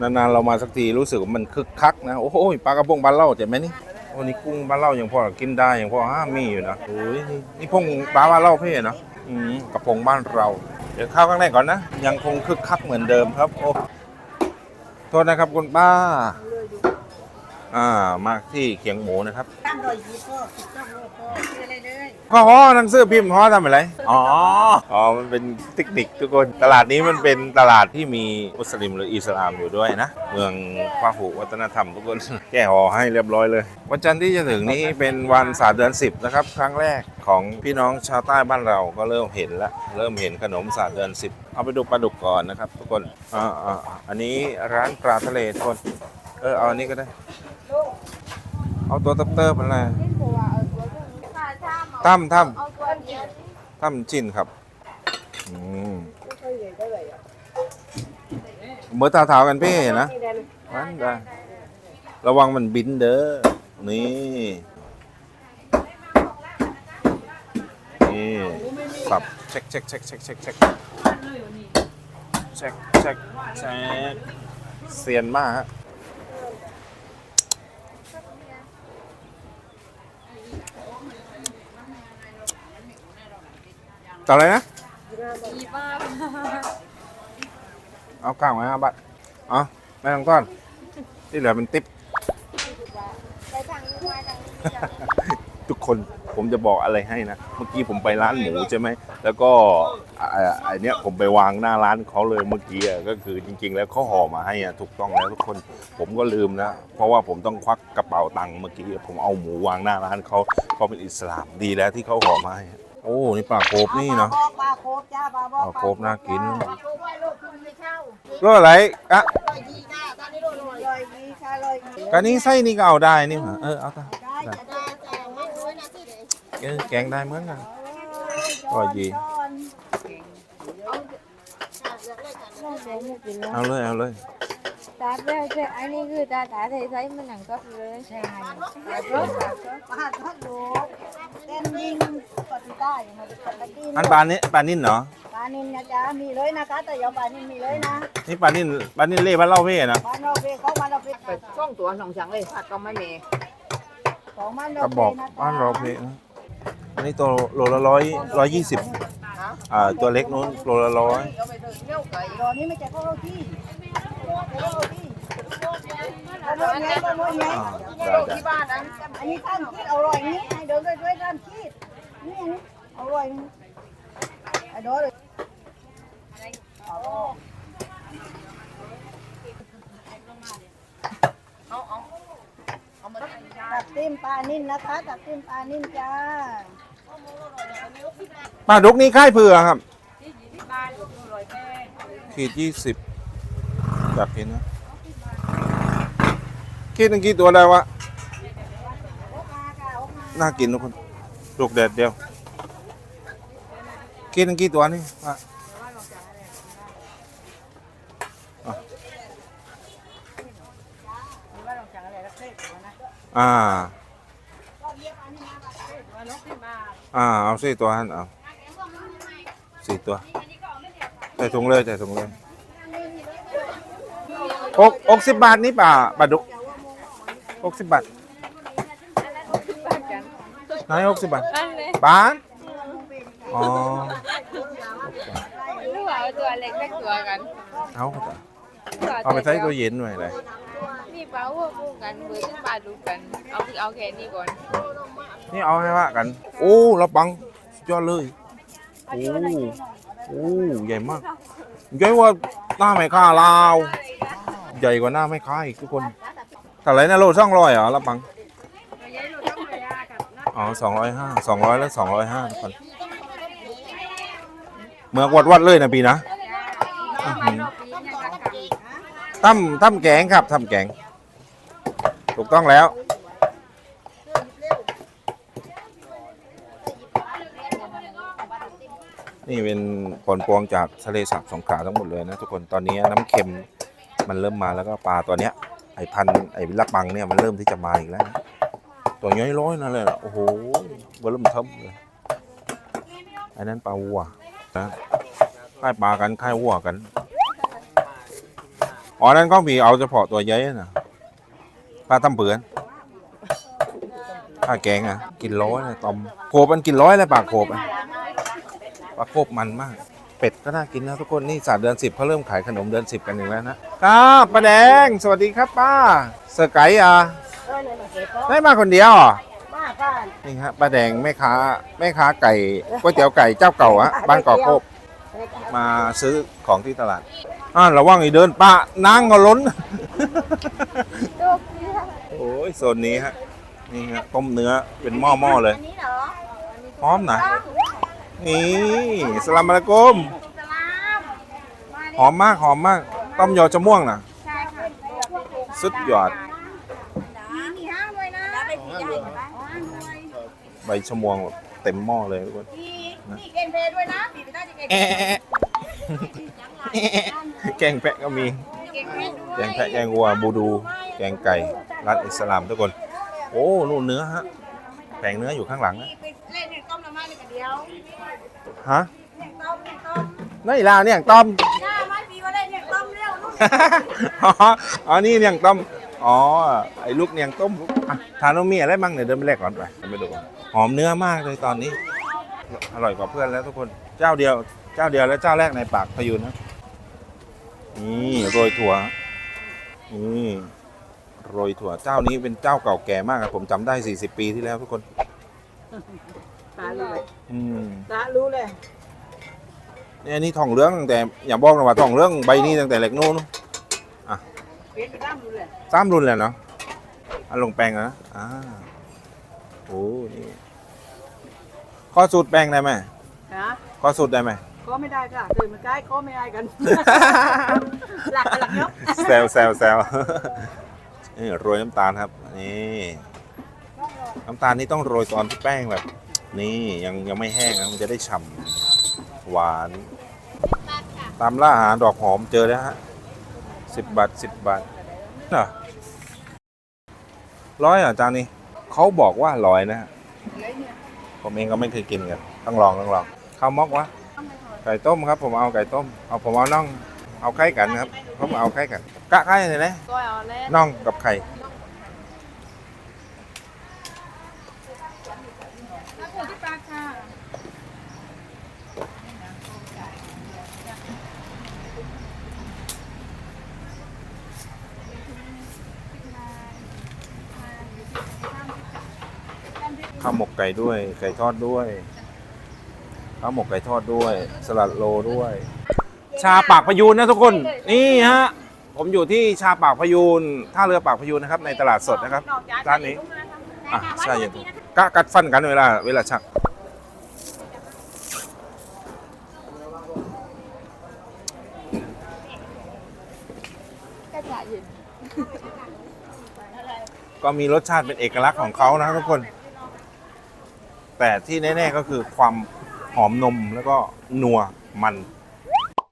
นานๆเรามาสักทีรู้สึกว่ามันคึกคักนะ โอ้โหปลากระพงบ้านเล่าเจ็บไหมนี่โอ้นี่กุ้งบ้านเล่ายังพอกินได้ยังพอห้ามีอยู่นะโอ้ยนี่พงปลาบ้านเล่าเพ่เนาะอืมกระพงบ้านเรา เดี๋ยวข้าวข้างในก่อนนะ ยังคงคึกคักเหมือนเดิมครับ โอ้โทษนะครับคุณป้า อ่ามาที่เขียงหมูนะครับตั้งรอยยิ้มพ่อติดต้องโลกพ่อคืออะไรเลยก็ฮอหนังสือพิมพ์ฮอทำอะไรอ๋ออ๋อมันเป็นเทคนิคทุกคนตลาดนี้มันเป็นตลาดที่มีมุสลิมหรืออิสลามอยู่ด้วยนะ เมืองพหุวัฒนธรรมทุกคนแก้ห่อให้เรียบร้อยเลย วันจันทร์ที่จะถึงนี้เป็นวันศาสตร์เดือน10นะครับครั้งแรกของพี่น้องชาวใต้บ้านเราก็เริ่มเห็นละเริ่มเห็นขนมศาสตร์เดือน10 เอาไปดูปลาดุกก่อนนะครับ ทุกคนอ่าอ่าอ่าอันนี้ร้านปลาทะเลทุกคนเออเอาอันนี้ก็ได้ เอาตัวตับเตอร์เป็นอะไรตั้มตั้มเอาตัวเดียวตั้มจินครับอืมเมื่อตาเท้ากันพี่นะมันได้ระวังมันบินเด้อ นี่ นี่สับเช็คเช็คเช็คเช็คเช็คเช็คเช็คเช็คเช็คเซียนมากฮะ ต่ออะไรนะดีมากเอาข้างไว้ห้าบาทเอาไม่ต้องก้อน ที่เหลือเป็นติ๊บไปทางนู้นมาทางนี้ทุกคนผมจะบอกอะไรให้นะ เมื่อกี้ผมไปร้านหมูใช่ไหม แล้วก็ไอ้ไอ้เนี้ยผมไปวางหน้าร้านเขาเลยเมื่อกี้อะก็คือจริง ๆ แล้วเขาห่อมาให้อะถูกต้องแล้วทุกคนผมก็ลืมนะเพราะว่าผมต้องควักกระเป๋าตังค์เมื่อกี้ผมเอาหมูวางหน้าร้านเขาเขาเป็นอิสลามดีแล้วที่เขาห่อมาให้ โอ้นี่ปลาโคบนี่เนาะบอกปลาโคบจ้าปลาบอกปลาโคบน่ากินปลาโคบไว้ลูกคุณไม่เข้ารสอะไรอะรอยยีจ้าตอนนี้โดนรอยยีค่ะรอยยีกานี้ไส้นี่ก็เอาได้นี่หว่าเออเอา tá ได้จะได้แต่ไม่รู้นะที่ไหนเออแกงได้เหมือนกันรอยยีเอาเลยเอาเลยตาเบี้ยวใช่อันนี้คือตาตาไทยไทยมันหนังก็เลยใช่ปลาทอดปลาทอดโลเต้นยิงปฏิ ได้อย่างมาปกติอันปลานี้ปลานิ่นเหรอ ปลานินนะจ๊ะมีเลยนะคะแต่อย่าปลานินมีเลยนะนี่ปลานิ่นปลานิ่นเล่บ้านเล่าเพ่นะปลาโนเฟเขาปลาโนเฟไปช่องตัวสองชังเลยผัดก็ไม่มีของมันโนกระเฟบอกนะบ้านเราเพ่นะอันนี้ตัวโลละร้อยร้อยยี่สิบอ่าตัวเล็กนู้นโลละร้อย เอาไปเดินเที่ยวไก่ตัวนี้ไม่ใช่ข้าวที่ข้าวที่ข้าวโพดไงข้าวโพดไงอ่าได้ได้ ที่บ้านนั้นอันนี้ท่านคิดอร่อยนี่ให้เดินไปด้วยท่านคิดนี่อันนี้ อร่อยนี่ไอ้โดเลยตักติ้มปลานิ่นนะคะตักติ้มปลานิ่นจ้าปลาดุกนี่ค่ายเผือกครับ ขีดยี่สิบอยากกินนะคิดตั้งกี่ตัวได้วะ น่ากินทุกคนลูกแดดเดียว คิดตั้งกี่ตัวนี่วะอ่า อ่า เอาสี่ตัวฮันเอาสี่ตัว ใส่ถุงเลยใส่ถุงเลยอกอกสิบบาทนี่ป่าปลาดุกอกสิบบาทไหนอกสิบบาทนั่นเลยบาท อ๋อหรือว่าเอาตัวเล็กเล็กตัวกันเอาเอาไปใส่ตัวเย็นหน่อยเลยนี่ปลาหัวปูกันเบอร์ซึ่งปลาดูกัน เอาเอาแค่นี้ก่อน นี่เอาให้ว่ากัน โอ้เราปังสุดยอดเลย โอ้โอ้ใหญ่มากใหญ่กว่าหน้าไม่ค่าลาว ใหญ่กว่าหน้าไม่ค่าอีกทุกคนเท่าไหรนะโลสองร้อยเหรอละปังอ๋อสองร้อยห้าสองร้อยแล้วสองร้อยห้าทุกคน เมื่อวัดวัดเลยนะปีนะอื้อหือตั้มตั้มแกงครับทำแกง ถูกต้องแล้ว นี่เป็นผลพวงจากทะเลสาบสงขลาทั้งหมดเลยนะทุกคนตอนนี้น้ำเค็มมันเริ่มมาแล้วก็ปลาตัวเนี้ยไอ้พันธุ์ไอ้วิลปังเนี่ยมันเริ่มที่จะมาอีกแล้วนะตัวย้อยร้อยนั่นเลยล่ะโอ้โหเบอร์เริ่มเทิมเลยอันนั้นปลาวัว นะค่ายปลากันค่ายวัวกันอ๋อนั่นก็มีเอาเฉพาะตัวใหญ่นะปลาตำเปือนปลาแกงอะ กินร้อยนะตอมโขบมันกินร้อยเลยปลาโขบอะปลาโขบมันมาก เป็ดก็น่ากินนะทุกคนนี่ศาสตร์เดือนสิบเขาเริ่มขายขนมเดือนสิบกันอีกแล้วนะครับป้าแดง สวัสดีครับป้าเสอร์ไก่อะเออเนี่ยมาเก็บก็ได้มาคนเดียวเหรอมา บ้าน นี่ฮะป้าแดงแม่ค้าแม่ค้าไก่ก๋วยเตี๋ยวไก่เจ้าเก่าฮะบ้านเก่อโคบมาซื้อของที่ตลาดอ่าระวังอีเดินป้านางก็ล้น โอ้ยโซนนี้ฮะนี่ฮะต้มเนื้อเป็นหม้อหม้อๆเลยอันนี้เหรอพร้อมนะนี่สลามอะลัยกุมสลามมาหอมมากหอมมากต้มยอจะม่วงนะใช่ค่ะสุดยอด มีมีห้างด้วยนะแล้วไปปี ใหญ่ไหมห้างด้วยใบชะม่วงแบบเต็มหม้อเลยทุกคนมีมีเกนเพด้วยนะปีไปได้จะเกนเพแอะแกงแพะก็มีเกนเพด้วยแกงแพะแกงวัวบูดู แกงไก่รัดอิสลามทุกคน โอ้นู่นเนื้อฮะแผงเนื้ออยู่ข้างหลังนะไปเล่นเนี่ยต้มละมาเลยกันเดียวฮะเนี่ยต้มเนี่ยต้มนี่ลาเนี่ยต้มหน้าไม่ปีว่าเล่นเนี่ยต้มเร็วนู่นอ๋ออ๋อนี่เนียงต้ม อ๋อ ไอ้ลูกเนียงต้มอะทานนมมีอะไรบ้างเดี๋ยวเดินไปแลกก่อนไปไปดูก่อนหอมเนื้อมากเลยตอนนี้ อร่อยกว่าเพื่อนแล้วทุกคนเจ้าเดียว เจ้าเดียวและเจ้าแรกในปากพยูนนะนี่โรยถั่วนี่โรยถั่วเจ้านี้เป็นเจ้าเก่าแก่มากอะผมจำได้ 40 ปีที่แล้วทุกคนตารู้เลยอืมตารู้เลยเนี่ยอันนี่ทองเหลืองตั้งแต่อย่าบอกนะว่าทองเหลืองใบนี้ตั้งแต่เล็กนู้น สามรุ่นเลยเนาะอันลงแปลงอะนะอ่าโอ้นี่ข้อสูตรแปลงได้ไหมฮะข้อสูตรได้ไหมก็ไม่ได้ค่ะตื่นมาใกล้ก็ไม่ได้กัน หลักหลักยกแซวแซวแซวนี่โรยน้ำตาลครับ นี่น้ำตาลนี่ต้องโรยตอนที่แป้งแบบ นี่ยังยังไม่แห้งนะมันจะได้ฉ่ำหวาน ตามล่าหาดอกหอมเจอแล้วฮะ สิบบาทสิบบาทเหรอร้อยเหรอะจานนี้เขาบอกว่าร้อยนะฮะผมเองก็ไม่เคยกินกันต้องลองต้องลองข้าวมอกวะไก่ต้มครับ ผมเอาไก่ต้มเอาผมเอาน่อง เอาไข่กันครับผมเอาไข่กันกะไข่เลยนะน่องกับไข่ ที่ปลาค่ะ ข้าวหมกไก่ด้วย ไก่ทอดด้วย ข้าวหมกไก่ทอดด้วย สลัดโลด้วย ชาปากพยูนนะทุกคน นี่ฮะ ผมอยู่ที่ชาปากพยูนท่าเรือปากพยูนนะครับ ในตลาดสดนะครับร้านนี้อะใช่ยังกะกัดฟันกันเวลา เวลาชักกระจายเย็นก็มีรสชาติเป็นเอกลักษณ์ของเขานะครับทุกคน แต่ที่แน่ๆก็คือความหอมนมแล้วก็นัวมัน